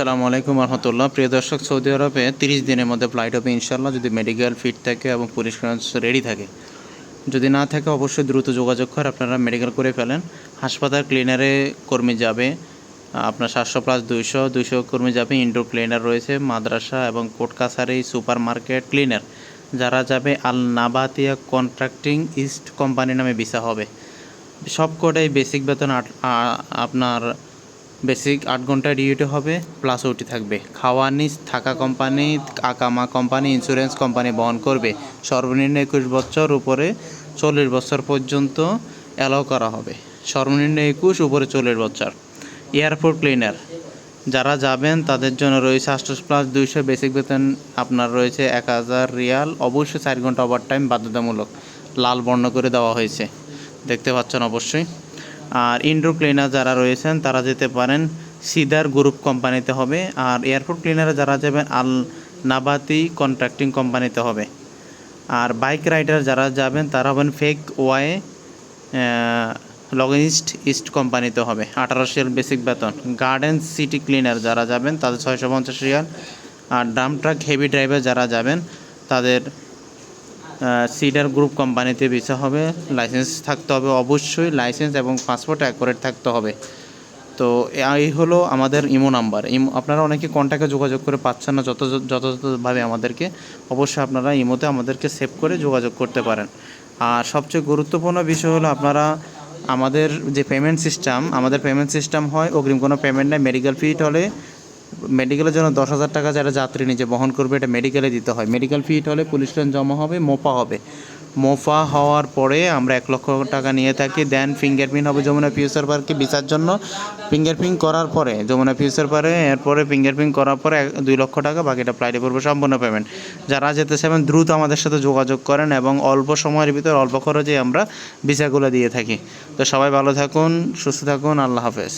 আসসালামু আলাইকুম রহমতুল্লাহ। প্রিয় দর্শক, সৌদি আরবে তিরিশ দিনের মধ্যে ফ্লাইট হবে ইনশাল্লাহ যদি মেডিকেল ফিট থাকে এবং পুলিশ রেডি থাকে। যদি না থাকে, অবশ্যই দ্রুত যোগাযোগ করে আপনারা মেডিকেল করে ফেলেন। হাসপাতাল ক্লিনারে কর্মী যাবে, আপনার সাতশো প্লাস দুইশো দুইশো কর্মী যাবে ইনডোর ক্লিনার রয়েছে, মাদ্রাসা এবং কোর্ট কাছারি সুপার মার্কেট ক্লিনার যারা যাবে, Al Nabatiya contracting east company নামে ভিসা হবে। সব কটাই বেসিক বেতন আপনার বেসিক আট ঘণ্টা ডিউটি হবে প্লাস ওটি থাকবে। খাওয়া নিজ থাকা কোম্পানি আকামা কোম্পানি ইন্স্যুরেন্স কোম্পানি বহন করবে। সর্বনিম্ন একুশ বছর উপরে চল্লিশ বছর পর্যন্ত অ্যালাউ করা হবে। সর্বনিম্ন একুশ, উপরে চল্লিশ বছর। এয়ারপোর্ট ক্লিনার যারা যাবেন তাদের জন্য রয়েছে আটশো প্লাস দুইশো বেসিক বেতন। আপনার রয়েছে এক হাজার রিয়াল, অবশ্যই চার ঘণ্টা ওভার টাইম বাধ্যতামূলক। লাল বর্ণ করে দেওয়া হয়েছে। দেখতে পাচ্ছেন অবশ্যই। আর ইনডোর ক্লিনার যারা রয়েছেন, তারা যেতে পারেন সিদার গ্রুপ কোম্পানিতে হবে আর এয়ারপোর্ট ক্লিনারে যারা যাবেন আল নাবাতি কন্ট্রাক্টিং কোম্পানিতে হবে। আর বাইক রাইডার যারা যাবেন, তারা হবেন ফেক ওয়াই লগিস্ট ইস্ট কোম্পানিতে হবে। আঠারোশো রিয়াল বেসিক বেতন। গার্ডেন সিটি ক্লিনার যারা যাবেন, তাদের ছয়শো পঞ্চাশ রিয়াল। আর ডাম ট্রাক হেভি ড্রাইভার যারা যাবেন, তাদের সিডার গ্রুপ কোম্পানিতে ভিসা হবে লাইসেন্স থাকতে হবে অবশ্যই লাইসেন্স এবং পাসপোর্ট অ্যাকোরেট থাকতে হবে। তো এই হলো আমাদের ইমো নাম্বার। ইমো, আপনারা অনেকে কন্ট্যাক্টে যোগাযোগ করে পাচ্ছেন না যত যথাযথভাবে আমাদেরকে, অবশ্যই আপনারা ইমোতে আমাদেরকে সেভ করে যোগাযোগ করতে পারেন। আর সবচেয়ে গুরুত্বপূর্ণ বিষয় হলো আপনারা আমাদের যে পেমেন্ট সিস্টেম আমাদের পেমেন্ট সিস্টেম হয় অগ্রিম কোনো পেমেন্ট নেই মেডিকেল ফিট হলে মেডিকেলের জন্য দশ হাজার টাকা যারা যাত্রী নিজে বহন করবে, এটা মেডিকেলে দিতে হয়। মেডিকেল ফিট হলে পুলিশ লাইন জমা হবে, মোপা হবে। মোফা হওয়ার পরে আমরা এক লক্ষ টাকা নিয়ে থাকি দেন ফিঙ্গারপ্রিন্ট হবে যমুনা ফিউচার পার্কে ভিসার জন্য। ফিঙ্গারপ্রিন্ট করার পরে, যমুনা ফিউচার পার্কে এরপরে ফিঙ্গারপ্রিন্ট করার পরে দুই লক্ষ টাকা, বাকিটা ফ্লাইটে পড়বে সম্পূর্ণ পেমেন্ট যারা যেতে চাইবেন, দ্রুত আমাদের সাথে যোগাযোগ করেন এবং অল্প সময়ের ভিতর, অল্প খরচে আমরা ভিসাগুলো দিয়ে থাকি। তো সবাই ভালো থাকুন, সুস্থ থাকুন, আল্লাহ হাফেজ।